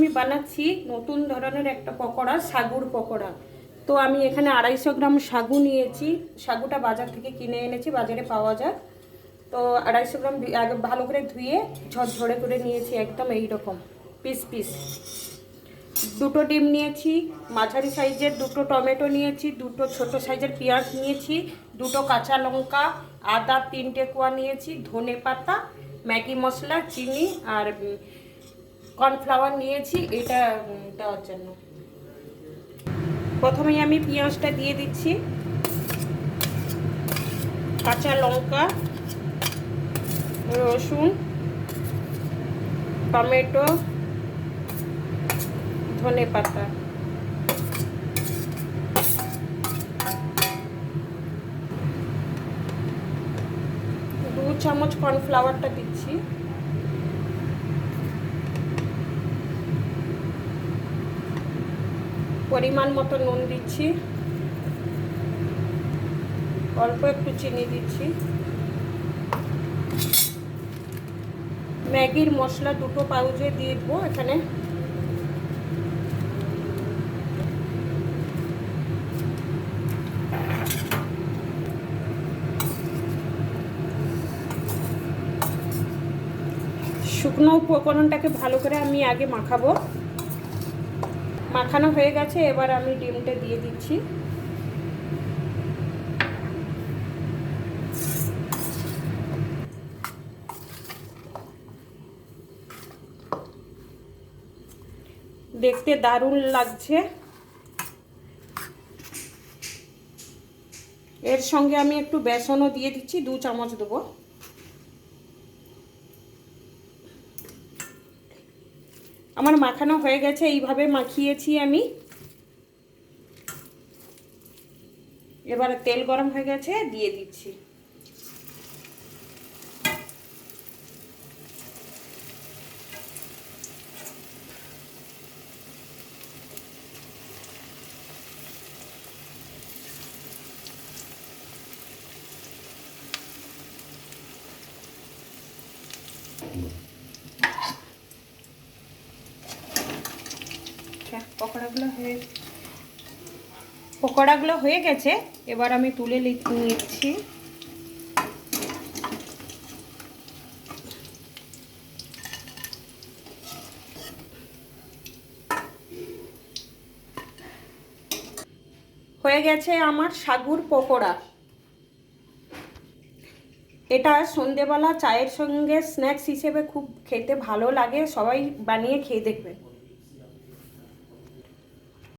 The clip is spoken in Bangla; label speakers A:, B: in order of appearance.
A: আমি বানাচ্ছি নতুন ধরনের একটা পকোড়া, সাগুর পকোড়া। তো আমি এখানে আড়াইশো গ্রাম সাগু নিয়েছি। সাগুটা বাজার থেকে কিনে এনেছি, বাজারে পাওয়া যায়। তো আড়াইশো গ্রাম ভালো করে ধুয়ে, ঝরঝরে করে নিয়েছি একদম এই রকম পিস পিস। দুটো ডিম নিয়েছি, মাঝারি সাইজের দুটো টমেটো নিয়েছি, দুটো ছোট সাইজের পেঁয়াজ নিয়েছি, দুটো কাঁচা লঙ্কা, আদা, তিনটে কোয়া নিয়েছি, ধনে পাতা, ম্যাগি মশলা, চিনি আর কর্নফ্লাওয়ার নিয়েছি, এটা, দেওয়ার জন্য। প্রথমেই আমি পেঁয়াজটা দিয়ে দিচ্ছি, কাঁচা লঙ্কা, রসুন, টমেটো, ধনে পাতা। দু চামচ কর্নফ্লাওয়ারটা দিচ্ছি। পরিমাণ মতো নুন দিচ্ছি। অল্প একটু চিনি দিচ্ছি। ম্যাগির মশলা দুটো পাউচে দিয়ে দেবো এখানে। শুকনো উপকরণটাকে ভালো করে আমি আগে মাখাবো। মাখানো হয়ে গেছে, এবার আমি ডিমটা দিয়ে দিচ্ছি। দেখতে দারুণ লাগছে। এর সঙ্গে আমি একটু বেসনও দিয়ে দিচ্ছি, দু চামচ দেবো। আমার মাখানো হয়ে গেছে এইভাবে মাখিয়েছি আমি। এবার তেল গরম হয়ে গেছে দিয়ে দিচ্ছি। আচ্ছা, পকোড়াগুলো হয়ে পকোড়াগুলো হয়ে গেছে এবার আমি তুলে নিচ্ছি। হয়ে গেছে আমার সাগুর পকোড়া। এটা সন্ধেবেলা চায়ের সঙ্গে স্ন্যাক্স হিসেবে খুব খেতে ভালো লাগে সবাই বানিয়ে খেয়ে দেখবেন